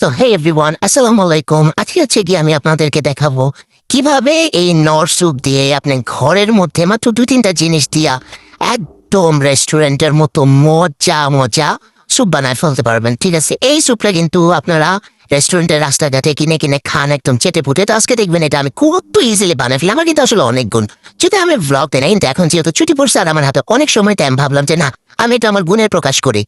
তো হে এভরিওয়ান আসসালামু আলাইকুম আজকে হচ্ছে গিয়ে আমি আপনাদেরকে দেখাবো কীভাবে এই নর স্যুপ দিয়ে আপনি ঘরের মধ্যে মাত্র দু তিনটা জিনিস দিয়া একদম রেস্টুরেন্টের মতো মজা মজা স্যুপ বানায় ফেলতে পারবেন। ঠিক আছে? এই স্যুপটা কিন্তু আপনারা রেস্টুরেন্টের রাস্তাঘাটে কিনে কিনে খান, একদম চেটে পুটে। তো আজকে দেখবেন এটা আমি খুব ইজিলি বানাই ফেলি আমার কিন্তু আসলে অনেক গুণ। যদি আমি ব্লগ দেয় না কিন্তু এখন যেহেতু ছুটি পড়ছে আর আমার হাতে অনেক সময় টাইম ভাবলাম যে না, আমি এটা আমার গুণের প্রকাশ করি।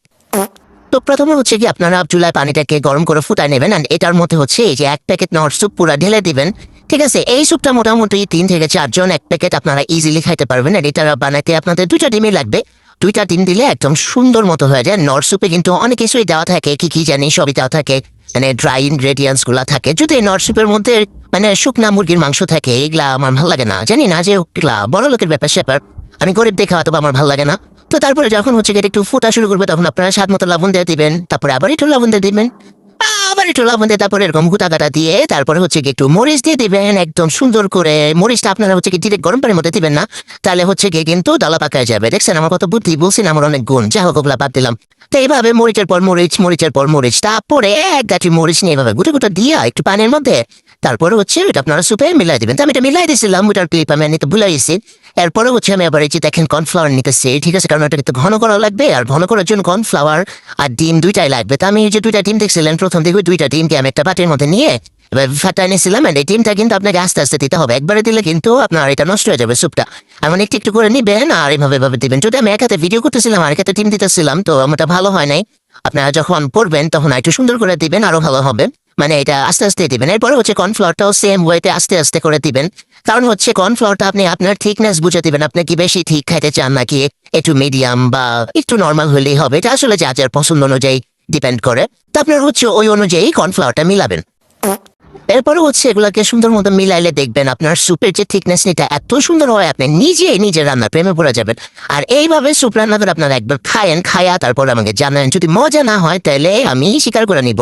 তো প্রথমে হচ্ছে কি আপনারা চুলায় পানিটাকে গরম করে ফুটায় নেবেন আর এটার মধ্যে হচ্ছে এই যে এক প্যাকেট নর স্যুপ পুরা ঢেলে দিবেন। ঠিক আছে, এই স্যুপটা মোটামুটি তিন থেকে চারজন এক প্যাকেট আপনারা ইজিলি খাইতে পারবেন আর এটা বানাতে আপনাদের দুইটা ডিমই লাগবে। দুইটা ডিম দিলে একদম সুন্দর মতো হয়ে যায়। নর স্যুপে কিন্তু অনেক কিছুই দেওয়া থাকে, কি কি জানি সবই দেওয়া থাকে। মানে ড্রাই ইনগ্রেডিয়েন্টসগুলা থাকে। যদি নর স্যুপের মধ্যে মানে শুকনা মুরগির মাংস থাকে, এগুলা আমার ভালো লাগে না। জানি না যে বড় লোকের ব্যাপার স্যাপার আমি গরিব দেখে হয়তো বা আমার ভালো লাগে না। তো তারপরে যখন হচ্ছে গিয়ে একটু ফোটা শুরু করবে, তখন আপনারা স্বাদ মতো লবণ দিয়ে দিবেন। তারপরে আবার একটু লবণ দিয়ে দিবেন। আবার একটু লবণ দিয়ে তারপরে এরকম গুটা কাটা দিয়ে তারপরে হচ্ছে কি একটু মরিচ দিয়ে দিবেন একদম সুন্দর করে। মরিচটা আপনারা হচ্ছে ডিরেক্ট গরম পানির মধ্যে দিবেন না। তাহলে হচ্ছে গিয়ে কিন্তু ডালা পাকায় যাবে। দেখছেন আমার কত বুদ্ধি, বলছেন আমার অনেক গুণ। যা হোক বাদ দিলাম। তো এইভাবে মরিচের পর মরিচ, মরিচের পর মরিচ, তারপরে এক গাছি মরিচ নিয়ে এভাবে গুটে গুটে দিয়া একটু পানির মধ্যে তারপরে হচ্ছে ওইটা আপনারা সুপে মিলাই দিবেন। তো আমি এটা মিলাই দিয়েছিলাম ওটার ক্লিপ আমি নিতে ভুলে গেছি। এরপরে হচ্ছে আমি আবার এই যে দেখেন কর্নফ্লাওয়ার নিতেছি, ঠিক আছে? কারণ এটা কিন্তু ঘন করা লাগবে, আর ঘন করার জন্য কর্নফ্লাওয়ার আর ডিম দুইটাই লাগবে। তো আমি এই যে দুইটা ডিম দেখছিলেন, প্রথম ওই দুইটা ডিমকে আমি একটা বাটির মধ্যে নিয়ে এবার ফাটাই নিয়েছিলাম আর এই ডিমটা কিন্তু আপনাকে আস্তে আস্তে দিতে হবে। একবারে দিলে কিন্তু আপনার এটা নষ্ট হয়ে যাবে স্যুপটা এমন একটু একটু করে নিবেন, আর এইভাবে এভাবে দিবেন। যদি আমি একাতে ভিডিও করতেছিলাম আর একাতে ডিম দিতেছিলাম, তো আমারটা ভালো হয় নাই। আপনারা যখন পড়বেন, তখন একটু সুন্দর করে দিবেন, আরও ভালো হবে। মানে এটা আস্তে আস্তে দিবেন। এরপরে হচ্ছে কর্নফ্লাওয়ারটাও সেম ওয়েতে আস্তে আস্তে করে দিবেন। কারণ হচ্ছে কর্নফ্লাওয়ারটা আপনি আপনার থিকনেস বুঝে দিবেন। আপনি কি বেশি ঠিক খাইতে চান নাকি একটু মিডিয়াম বা একটু নর্মাল হলেই হবে? এটা আসলে যা যার পছন্দ অনুযায়ী ডিপেন্ড করে। তো আপনার হচ্ছে ওই অনুযায়ী কর্নফ্লাওয়ারটা মিলাবেন। এরপরে হচ্ছে এগুলাকে সুন্দর মতো মিলাইলে দেখবেন আপনার স্যুপের যে থিকনেস নিটা এত সুন্দর হয়, আপনি নিজে নিজে রান্নার প্রেমে পড়ে যাবেন। আর এইভাবে স্যুপ রান্না করে আপনারা একবার খায়েন, খায়া তারপর আমাকে জানান। যদি মজা না হয়, তাহলে আমি স্বীকার করে নিব।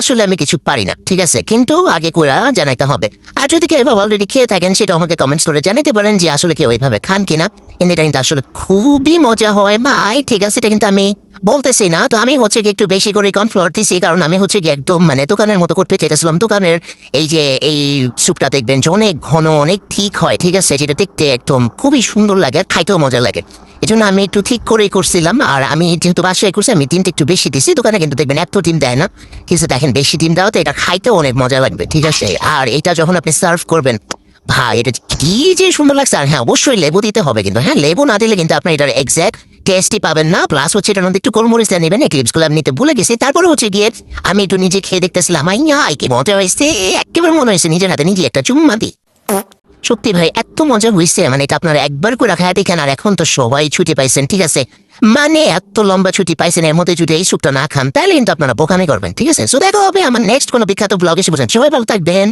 আসলে আমি কিছু পারি না, ঠিক আছে? কিন্তু আগে করে জানাইতে হবে। আর যদি কেউ এভাবে অলরেডি খেয়ে থাকেন, সেটা আমাকে কমেন্টস করে জানাতে পারেন যে আসলে কেউ এইভাবে খান কিনা। এটা কিন্তু আসলে খুবই মজা হয়। ভাই, ঠিক আছে, এটা কিন্তু আমি বলতেছি না। তো আমি হচ্ছে কি একটু বেশি করে কর্নফ্লোর দিছি, কারণ আমি হচ্ছে কি একদম মানে দোকানের মতো করতে চেয়েছিলাম। দোকানের এই যে, এই স্যুপটা দেখবেন যে অনেক ঘন, অনেক ঠিক হয়, ঠিক আছে? যেটা দেখতে একদম খুবই সুন্দর লাগে, আর খাইতেও মজা লাগে। এই জন্য আমি একটু ঠিক করেই করছিলাম। আর আমি যেহেতু বাসায় করছি, আমি ডিমটা একটু বেশি দিছি। দোকানে কিন্তু দেখবেন এত ডিম দেয় না। কিন্তু দেখেন, বেশি ডিম দেওয়া তো এটা খাইতেও অনেক মজা লাগবে, ঠিক আছে? আর এটা যখন আপনি সার্ভ করবেন, ভাই, এটা কি যে সুন্দর লাগছে। আর হ্যাঁ অবশ্যই লেবু দিতে হবে কিন্তু। হ্যাঁ লেবু না দিলে কিন্তু আপনার এটার এক্স্যাক্ট টেস্টই পাবেন না। প্লাস হচ্ছে এটার মধ্যে একটু গোলমরিচ দিয়ে নেবেন ক্লিপসগুলো আমি নিতে ভুলে গেছি। তারপরে হচ্ছে গিয়ে আমি একটু নিজে খেয়ে দেখতেছিলাম। আই, কি মজা হয়েছে। একেবারে মনে হয়েছে নিজের হাতে নিজে একটা চুম্মা দিই। সত্যি ভাই, এত মজা হয়েছে মানে এটা আপনারা একবার করে রাখা দেখেন, আর এখন তো সবাই ছুটি পাইছেন, ঠিক আছে? মানে এত লম্বা ছুটি পাইছেন, এর মধ্যে যদি এই স্যুপটা না খান, তাহলে কিন্তু আপনারা বোকামি করবেন, ঠিক আছে? সো দেখো হবে আমার নেক্সট কোনো বিখ্যাত ব্লগ এসে বলছেন, সবাই ভালো থাকবেন।